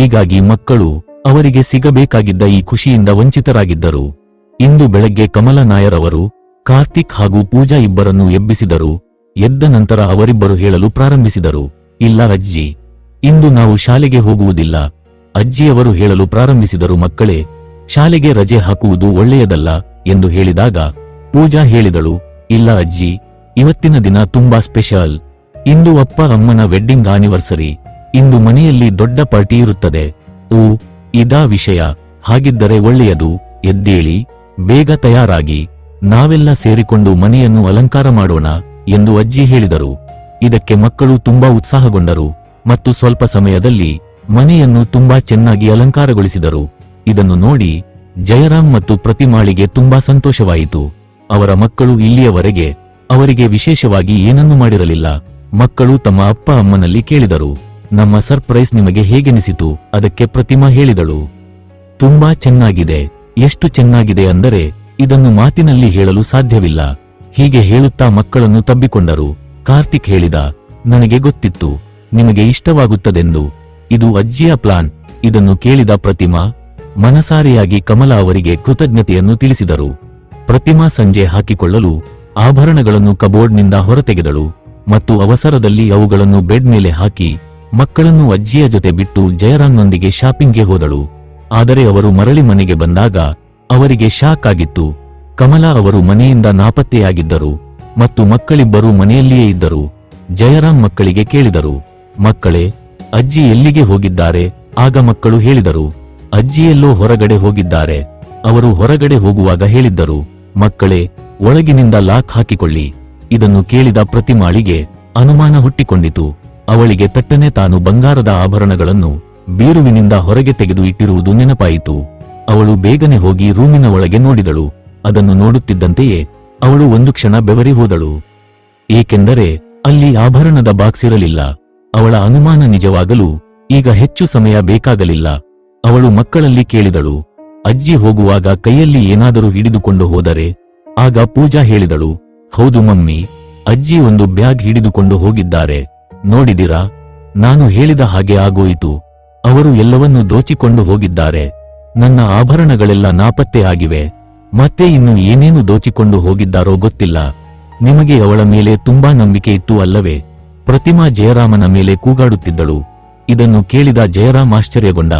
ಹೀಗಾಗಿ ಮಕ್ಕಳು ಅವರಿಗೆ ಸಿಗಬೇಕಾಗಿದ್ದ ಈ ಖುಷಿಯಿಂದ ವಂಚಿತರಾಗಿದ್ದರು. ಇಂದು ಬೆಳಗ್ಗೆ ಕಮಲ ನಾಯರ್ ಅವರು ಕಾರ್ತಿಕ್ ಹಾಗೂ ಪೂಜಾ ಇಬ್ಬರನ್ನು ಎಬ್ಬಿಸಿದರು. ಎದ್ದ ನಂತರ ಅವರಿಬ್ಬರು ಹೇಳಲು ಪ್ರಾರಂಭಿಸಿದರು. ಇಲ್ಲ ಅಜ್ಜಿ, ಇಂದು ನಾವು ಶಾಲೆಗೆ ಹೋಗುವುದಿಲ್ಲ. ಅಜ್ಜಿಯವರು ಹೇಳಲು ಪ್ರಾರಂಭಿಸಿದರು, ಮಕ್ಕಳೇ, ಶಾಲೆಗೆ ರಜೆ ಹಾಕುವುದು ಒಳ್ಳೆಯದಲ್ಲ ಎಂದು ಹೇಳಿದಾಗ ಪೂಜಾ ಹೇಳಿದಳು. ಇಲ್ಲ ಅಜ್ಜಿ, ಇವತ್ತಿನ ದಿನ ತುಂಬಾ ಸ್ಪೆಷಲ್. ಇಂದು ಅಪ್ಪ ಅಮ್ಮನ ವೆಡ್ಡಿಂಗ್ ಆನಿವರ್ಸರಿ. ಇಂದು ಮನೆಯಲ್ಲಿ ದೊಡ್ಡ ಪಾರ್ಟಿ ಇರುತ್ತದೆ. ಓ, ಇದಾ ವಿಷಯ. ಹಾಗಿದ್ದರೆ ಒಳ್ಳೆಯದು, ಎದ್ದೇಳಿ, ಬೇಗ ತಯಾರಾಗಿ, ನಾವೆಲ್ಲ ಸೇರಿಕೊಂಡು ಮನೆಯನ್ನು ಅಲಂಕಾರ ಮಾಡೋಣ, ಎಂದು ಅಜ್ಜಿ ಹೇಳಿದರು. ಇದಕ್ಕೆ ಮಕ್ಕಳು ತುಂಬಾ ಉತ್ಸಾಹಗೊಂಡರು, ಮತ್ತು ಸ್ವಲ್ಪ ಸಮಯದಲ್ಲಿ ಮನೆಯನ್ನು ತುಂಬಾ ಚೆನ್ನಾಗಿ ಅಲಂಕಾರಗೊಳಿಸಿದರು. ಇದನ್ನು ನೋಡಿ ಜಯರಾಮ್ ಮತ್ತು ಪ್ರತಿಮಾಳಿಗೆ ತುಂಬಾ ಸಂತೋಷವಾಯಿತು. ಅವರ ಮಕ್ಕಳು ಇಲ್ಲಿಯವರೆಗೆ ಅವರಿಗೆ ವಿಶೇಷವಾಗಿ ಏನನ್ನೂ ಮಾಡಿರಲಿಲ್ಲ. ಮಕ್ಕಳು ತಮ್ಮ ಅಪ್ಪ ಅಮ್ಮನಲ್ಲಿ ಕೇಳಿದರು. ನಮ್ಮ ಸರ್ಪ್ರೈಸ್ ನಿಮಗೆ ಹೇಗೆನಿಸಿತು? ಅದಕ್ಕೆ ಪ್ರತಿಮಾ ಹೇಳಿದಳು. ತುಂಬಾ ಚೆನ್ನಾಗಿದೆ. ಎಷ್ಟು ಚೆನ್ನಾಗಿದೆ ಅಂದರೆ, ಇದನ್ನು ಮಾತಿನಲ್ಲಿ ಹೇಳಲು ಸಾಧ್ಯವಿಲ್ಲ. ಹೀಗೆ ಹೇಳುತ್ತಾ ಮಕ್ಕಳನ್ನು ತಬ್ಬಿಕೊಂಡರು. ಕಾರ್ತಿಕ್ ಹೇಳಿದ, ನನಗೆ ಗೊತ್ತಿತ್ತು. ನಿಮಗೆ ಇಷ್ಟವಾಗುತ್ತದೆಂದು. ಇದು ಅಜ್ಜಿಯ ಪ್ಲಾನ್. ಇದನ್ನು ಕೇಳಿದ ಪ್ರತಿಮಾ, ಮನಸಾರಿಯಾಗಿ ಕಮಲ ಅವರಿಗೆ ಕೃತಜ್ಞತೆಯನ್ನು ತಿಳಿಸಿದರು. ಪ್ರತಿಮಾ ಸಂಜೆ ಹಾಕಿಕೊಳ್ಳಲು, ಆಭರಣಗಳನ್ನು ಕಬೋರ್ಡ್ನಿಂದ ಹೊರತೆಗೆದಳು. ಮತ್ತು ಅವಸರದಲ್ಲಿ ಅವುಗಳನ್ನು ಬೆಡ್ ಮೇಲೆ ಹಾಕಿ ಮಕ್ಕಳನ್ನು ಅಜ್ಜಿಯ ಜೊತೆ ಬಿಟ್ಟು ಜಯರಾಮ್ನೊಂದಿಗೆ ಶಾಪಿಂಗ್ಗೆ ಹೋದಳು. ಆದರೆ ಅವರು ಮರಳಿ ಮನೆಗೆ ಬಂದಾಗ ಅವರಿಗೆ ಶಾಕ್ ಆಗಿತ್ತು. ಕಮಲಾ ಅವರು ಮನೆಯಿಂದ ನಾಪತ್ತೆಯಾಗಿದ್ದರು ಮತ್ತು ಮಕ್ಕಳಿಬ್ಬರೂ ಮನೆಯಲ್ಲಿಯೇ ಇದ್ದರು. ಜಯರಾಮ್ ಮಕ್ಕಳಿಗೆ ಕೇಳಿದರು, ಮಕ್ಕಳೇ, ಅಜ್ಜಿ ಎಲ್ಲಿಗೆ ಹೋಗಿದ್ದಾರೆ? ಆಗ ಮಕ್ಕಳು ಹೇಳಿದರು ಅಜ್ಜಿಯೆಲ್ಲೋ ಹೊರಗಡೆ ಹೋಗಿದ್ದಾರೆ. ಅವರು ಹೊರಗಡೆ ಹೋಗುವಾಗ ಹೇಳಿದ್ದರು, ಮಕ್ಕಳೇ, ಒಳಗಿನಿಂದ ಲಾಕ್ ಹಾಕಿಕೊಳ್ಳಿ. ಇದನ್ನು ಕೇಳಿದ ಪ್ರತಿಮಾಳಿಗೆ ಅನುಮಾನ ಹುಟ್ಟಿಕೊಂಡಿತು. ಅವಳಿಗೆ ತಟ್ಟನೆ ತಾನು ಬಂಗಾರದ ಆಭರಣಗಳನ್ನು ಬೀರುವಿನಿಂದ ಹೊರಗೆ ತೆಗೆದು ಇಟ್ಟಿರುವುದು ನೆನಪಾಯಿತು. ಅವಳು ಬೇಗನೆ ಹೋಗಿ ರೂಮಿನ ಒಳಗೆ ನೋಡಿದಳು. ಅದನ್ನು ನೋಡುತ್ತಿದ್ದಂತೆಯೇ ಅವಳು ಒಂದು ಕ್ಷಣ ಬೆವರಿ ಹೋದಳು. ಏಕೆಂದರೆ ಅಲ್ಲಿ ಆಭರಣದ ಬಾಕ್ಸ್ ಇರಲಿಲ್ಲ. ಅವಳ ಅನುಮಾನ ನಿಜವಾಗಲು ಈಗ ಹೆಚ್ಚು ಸಮಯ ಬೇಕಾಗಲಿಲ್ಲ. ಅವಳು ಮಕ್ಕಳಲ್ಲಿ ಕೇಳಿದಳು. ಅಜ್ಜಿ ಹೋಗುವಾಗ ಕೈಯಲ್ಲಿ ಏನಾದರೂ ಹಿಡಿದುಕೊಂಡು ಹೋದರೆ ಆಗ ಪೂಜಾ ಹೇಳಿದಳು, ಹೌದು ಮಮ್ಮಿ, ಅಜ್ಜಿ ಒಂದು ಬ್ಯಾಗ್ ಹಿಡಿದುಕೊಂಡು ಹೋಗಿದ್ದಾರೆ. ನೋಡಿದಿರಾ? ನಾನು ಹೇಳಿದ ಹಾಗೆ ಆಗೋಯಿತು. ಅವರು ಎಲ್ಲವನ್ನೂ ದೋಚಿಕೊಂಡು ಹೋಗಿದ್ದಾರೆ. ನನ್ನ ಆಭರಣಗಳೆಲ್ಲ ನಾಪತ್ತೆ ಆಗಿವೆ. ಮತ್ತೆ ಇನ್ನು ಏನೇನು ದೋಚಿಕೊಂಡು ಹೋಗಿದ್ದಾರೋ ಗೊತ್ತಿಲ್ಲ. ನಿಮಗೆ ಅವಳ ಮೇಲೆ ತುಂಬಾ ನಂಬಿಕೆ ಇತ್ತು ಅಲ್ಲವೇ? ಪ್ರತಿಮಾ ಜಯರಾಮನ ಮೇಲೆ ಕೂಗಾಡುತ್ತಿದ್ದಳು. ಇದನ್ನು ಕೇಳಿದ ಜಯರಾಮ್ ಆಶ್ಚರ್ಯಗೊಂಡ.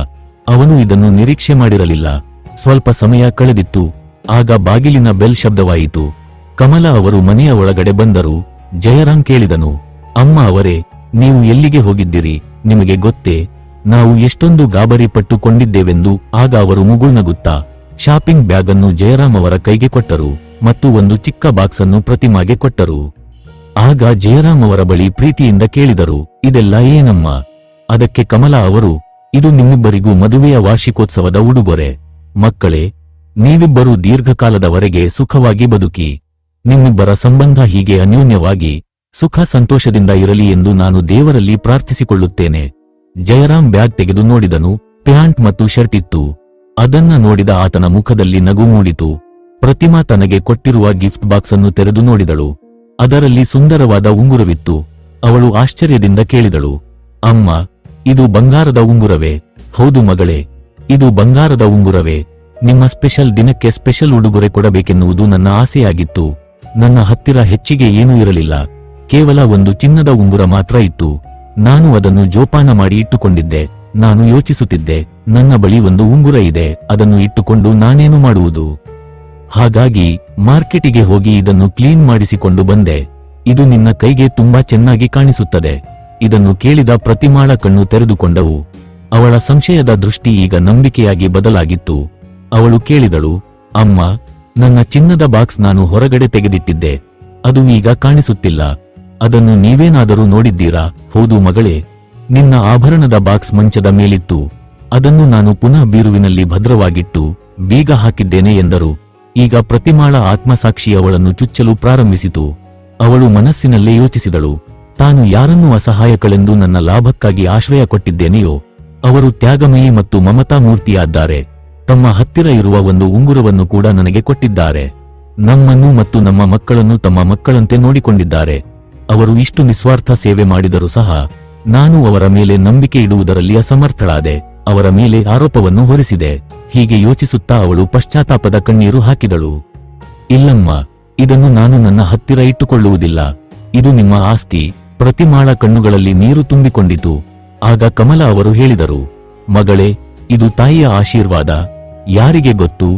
ಅವನು ಇದನ್ನು ನಿರೀಕ್ಷೆ ಮಾಡಿರಲಿಲ್ಲ. ಸ್ವಲ್ಪ ಸಮಯ ಕಳೆದಿತ್ತು. ಆಗ ಬಾಗಿಲಿನ ಬೆಲ್ ಶಬ್ದವಾಯಿತು. ಕಮಲ ಅವರು ಮನೆಯ ಒಳಗಡೆ ಬಂದರು. ಜಯರಾಮ್ ಕೇಳಿದನು. ಅಮ್ಮ ಅವರೇ ನೀವು ಎಲ್ಲಿಗೆ ಹೋಗಿದ್ದೀರಿ? ನಿಮಗೆ ಗೊತ್ತೇ? ನಾವು ಎಷ್ಟೊಂದು ಗಾಬರಿ ಪಟ್ಟುಕೊಂಡಿದ್ದೇವೆಂದು ಆಗ ಅವರು ಮುಗುಳ್ನಗುತ್ತಾ ಶಾಪಿಂಗ್ ಬ್ಯಾಗ್ ಅನ್ನು ಜಯರಾಮ್ ಅವರ ಕೈಗೆ ಕೊಟ್ಟರು ಮತ್ತು ಒಂದು ಚಿಕ್ಕ ಬಾಕ್ಸ್ ಅನ್ನು ಪ್ರತಿಮಾಗೆ ಕೊಟ್ಟರು. ಆಗ ಜಯರಾಮ್ ಅವರ ಬಳಿ ಪ್ರೀತಿಯಿಂದ ಕೇಳಿದರು, ಇದೆಲ್ಲ ಏನಮ್ಮ? ಅದಕ್ಕೆ ಕಮಲಾ ಅವರು, ಇದು ನಿಮ್ಮಿಬ್ಬರಿಗೂ ಮದುವೆಯ ವಾರ್ಷಿಕೋತ್ಸವದ ಉಡುಗೊರೆ. ಮಕ್ಕಳೇ, ನೀವಿಬ್ಬರೂ ದೀರ್ಘಕಾಲದವರೆಗೆ ಸುಖವಾಗಿ ಬದುಕಿ. ನಿಮ್ಮಿಬ್ಬರ ಸಂಬಂಧ ಹೀಗೆ ಅನ್ಯೋನ್ಯವಾಗಿ ಸುಖ ಸಂತೋಷದಿಂದ ಇರಲಿ ಎಂದು ನಾನು ದೇವರಲ್ಲಿ ಪ್ರಾರ್ಥಿಸಿಕೊಳ್ಳುತ್ತೇನೆ. ಜಯರಾಮ್ ಬ್ಯಾಗ್ ತೆಗೆದು ನೋಡಿದನು, ಪ್ಯಾಂಟ್ ಮತ್ತು ಶರ್ಟ್ ಇತ್ತು. ಅದನ್ನ ನೋಡಿದ ಆತನ ಮುಖದಲ್ಲಿ ನಗು ಮೂಡಿತು. ಪ್ರತಿಮಾ ತನಗೆ ಕೊಟ್ಟಿರುವ ಗಿಫ್ಟ್ ಬಾಕ್ಸ್ ಅನ್ನು ತೆರೆದು ನೋಡಿದಳು. ಅದರಲ್ಲಿ ಸುಂದರವಾದ ಉಂಗುರವಿತ್ತು. ಅವಳು ಆಶ್ಚರ್ಯದಿಂದ ಕೇಳಿದಳು, ಅಮ್ಮ, ಇದು ಬಂಗಾರದ ಉಂಗುರವೇ? ಹೌದು ಮಗಳೇ, ಇದು ಬಂಗಾರದ ಉಂಗುರವೇ. ನಿಮ್ಮ ಸ್ಪೆಷಲ್ ದಿನಕ್ಕೆ ಸ್ಪೆಷಲ್ ಉಡುಗೊರೆ ಕೊಡಬೇಕೆನ್ನುವುದು ನನ್ನ ಆಸೆಯಾಗಿತ್ತು. ನನ್ನ ಹತ್ತಿರ ಹೆಚ್ಚಿಗೆ ಏನೂ ಇರಲಿಲ್ಲ. ಕೇವಲ ಒಂದು ಚಿನ್ನದ ಉಂಗುರ ಮಾತ್ರ ಇತ್ತು. ನಾನು ಅದನ್ನು ಜೋಪಾನ ಮಾಡಿ ಇಟ್ಟುಕೊಂಡಿದ್ದೆ. ನಾನು ಯೋಚಿಸುತ್ತಿದ್ದೆ, ನನ್ನ ಬಳಿ ಒಂದು ಉಂಗುರ ಇದೆ, ಅದನ್ನು ಇಟ್ಟುಕೊಂಡು ನಾನೇನು ಮಾಡುವುದು? ಹಾಗಾಗಿ, ಮಾರ್ಕೆಟಿಗೆ ಹೋಗಿ ಇದನ್ನು ಕ್ಲೀನ್ ಮಾಡಿಸಿಕೊಂಡು ಬಂದೆ. ಇದು ನಿನ್ನ ಕೈಗೆ ತುಂಬಾ ಚೆನ್ನಾಗಿ ಕಾಣಿಸುತ್ತದೆ. ಇದನ್ನು ಕೇಳಿದ ಪ್ರತಿಮಾಳ ಕಣ್ಣು ತೆರೆದುಕೊಂಡವು. ಅವಳ ಸಂಶಯದ ದೃಷ್ಟಿ ಈಗ ನಂಬಿಕೆಯಾಗಿ ಬದಲಾಗಿತ್ತು. ಅವಳು ಕೇಳಿದಳು, ಅಮ್ಮ, ನನ್ನ ಚಿನ್ನದ ಬಾಕ್ಸ್ ನಾನು ಹೊರಗಡೆ ತೆಗೆದಿಟ್ಟಿದ್ದೆ. ಅದು ಈಗ ಕಾಣಿಸುತ್ತಿಲ್ಲ. ಅದನ್ನು ನೀವೇನಾದರೂ ನೋಡಿದ್ದೀರಾ? ಹೌದು ಮಗಳೇ, ನಿನ್ನ ಆಭರಣದ ಬಾಕ್ಸ್ ಮಂಚದ ಮೇಲಿತ್ತು. ಅದನ್ನು ನಾನು ಪುನಃ ಬೀರುವಿನಲ್ಲಿ ಭದ್ರವಾಗಿಟ್ಟು ಬೀಗ ಹಾಕಿದ್ದೇನೆ ಎಂದರು. ಈಗ ಪ್ರತಿಮಾಳ ಆತ್ಮಸಾಕ್ಷಿ ಅವಳನ್ನು ಚುಚ್ಚಲು ಪ್ರಾರಂಭಿಸಿತು. ಅವಳು ಮನಸ್ಸಿನಲ್ಲೇ ಯೋಚಿಸಿದಳು. ತಾನು ಯಾರನ್ನು ಅಸಹಾಯಕಳೆಂದು ನನ್ನ ಲಾಭಕ್ಕಾಗಿ ಆಶ್ರಯ ಕೊಟ್ಟಿದ್ದೇನೆಯೋ, ಅವರು ತ್ಯಾಗಮಯಿ ಮತ್ತು ಮಮತಾ ಮೂರ್ತಿಯಾದ್ದಾರೆ. ತಮ್ಮ ಹತ್ತಿರ ಇರುವ ಒಂದು ಉಂಗುರವನ್ನು ಕೂಡ ನನಗೆ ಕೊಟ್ಟಿದ್ದಾರೆ. ನಮ್ಮನ್ನು ಮತ್ತು ನಮ್ಮ ಮಕ್ಕಳನ್ನು ತಮ್ಮ ಮಕ್ಕಳಂತೆ ನೋಡಿಕೊಂಡಿದ್ದಾರೆ. ಅವರು ಇಷ್ಟು ನಿಸ್ವಾರ್ಥ ಸೇವೆ ಮಾಡಿದರೂ ಸಹ ನಾನು ಅವರ ಮೇಲೆ ನಂಬಿಕೆ ಇಡುವುದರಲ್ಲಿ ಅಸಮರ್ಥಳಾದೆ, ಅವರ ಮೇಲೆ ಆರೋಪವನ್ನು ಹೊರಿಸಿದೆ. ಹೀಗೆ ಯೋಚಿಸುತ್ತಾ ಅವಳು ಪಶ್ಚಾತ್ತಾಪದ ಕಣ್ಣೀರು ಹಾಕಿದಳು. ಇಲ್ಲಮ್ಮ, ಇದನ್ನು ನಾನು ನನ್ನ ಹತ್ತಿರ ಇಟ್ಟುಕೊಳ್ಳುವುದಿಲ್ಲ. ಇದು ನಿಮ್ಮ ಆಸ್ತಿ. ಪ್ರತಿಮಾಳ ಕಣ್ಣುಗಳಲ್ಲಿ ನೀರು ತುಂಬಿಕೊಂಡಿತು. ಆಗ ಕಮಲ ಅವರು ಹೇಳಿದರು, ಮಗಳೇ, ಇದು ತಾಯಿಯ ಆಶೀರ್ವಾದ. ಯಾರಿಗೆ ಗೊತ್ತು?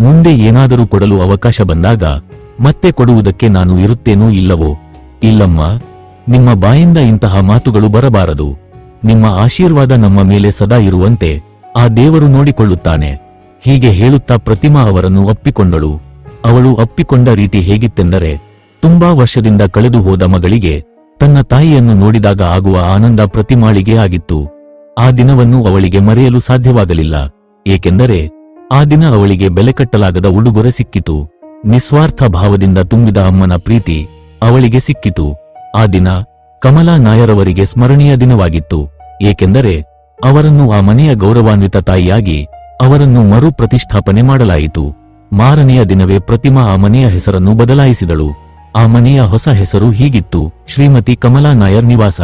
ಮುಂದೆ ಏನಾದರೂ ಕೊಡಲು ಅವಕಾಶ ಬಂದಾಗ ಮತ್ತೆ ಕೊಡುವುದಕ್ಕೆ ನಾನು ಇರುತ್ತೇನೋ ಇಲ್ಲವೋ? ಇಲ್ಲಮ್ಮ, ನಿಮ್ಮ ಬಾಯಿಂದ ಇಂತಹ ಮಾತುಗಳು ಬರಬಾರದು. ನಿಮ್ಮ ಆಶೀರ್ವಾದ ನಮ್ಮ ಮೇಲೆ ಸದಾ ಇರುವಂತೆ ಆ ದೇವರು ನೋಡಿಕೊಳ್ಳುತ್ತಾನೆ. ಹೀಗೆ ಹೇಳುತ್ತಾ ಪ್ರತಿಮಾ ಅವರನ್ನು ಅಪ್ಪಿಕೊಂಡಳು ಅವಳು ಅಪ್ಪಿಕೊಂಡ ರೀತಿ ಹೇಗಿತ್ತೆಂದರೆ, ತುಂಬಾ ವರ್ಷದಿಂದ ಕಳೆದು ಹೋದ ಮಗಳಿಗೆ ತನ್ನ ತಾಯಿಯನ್ನು ನೋಡಿದಾಗ ಆಗುವ ಆನಂದ ಪ್ರತಿಮಾಳಿಗೆ ಆಗಿತ್ತು. ಆ ದಿನವನ್ನು ಅವಳಿಗೆ ಮರೆಯಲು ಸಾಧ್ಯವಾಗಲಿಲ್ಲ. ಏಕೆಂದರೆ, ಆ ದಿನ ಅವಳಿಗೆ ಬೆಲೆ ಕಟ್ಟಲಾಗದ ಉಡುಗೊರೆ ಸಿಕ್ಕಿತು. ನಿಸ್ವಾರ್ಥ ಭಾವದಿಂದ ತುಂಬಿದ ಅಮ್ಮನ ಪ್ರೀತಿ ಅವಳಿಗೆ ಸಿಕ್ಕಿತು. ಆ ದಿನ ಕಮಲಾ ನಾಯರವರಿಗೆ ಸ್ಮರಣೀಯ ದಿನವಾಗಿತ್ತು. ಏಕೆಂದರೆ ಅವರನ್ನು ಆ ಮನೆಯ ಗೌರವಾನ್ವಿತ ತಾಯಿಯಾಗಿ ಅವರನ್ನು ಮರು ಪ್ರತಿಷ್ಠಾಪನೆ ಮಾಡಲಾಯಿತು. ಮಾರನೆಯ ದಿನವೇ ಪ್ರತಿಮಾ ಆ ಮನೆಯ ಹೆಸರನ್ನು ಬದಲಾಯಿಸಿದಳು. ಆ ಮನೆಯ ಹೊಸ ಹೆಸರು ಹೀಗಿತ್ತು, ಶ್ರೀಮತಿ ಕಮಲಾ ನಾಯರ್ ನಿವಾಸ.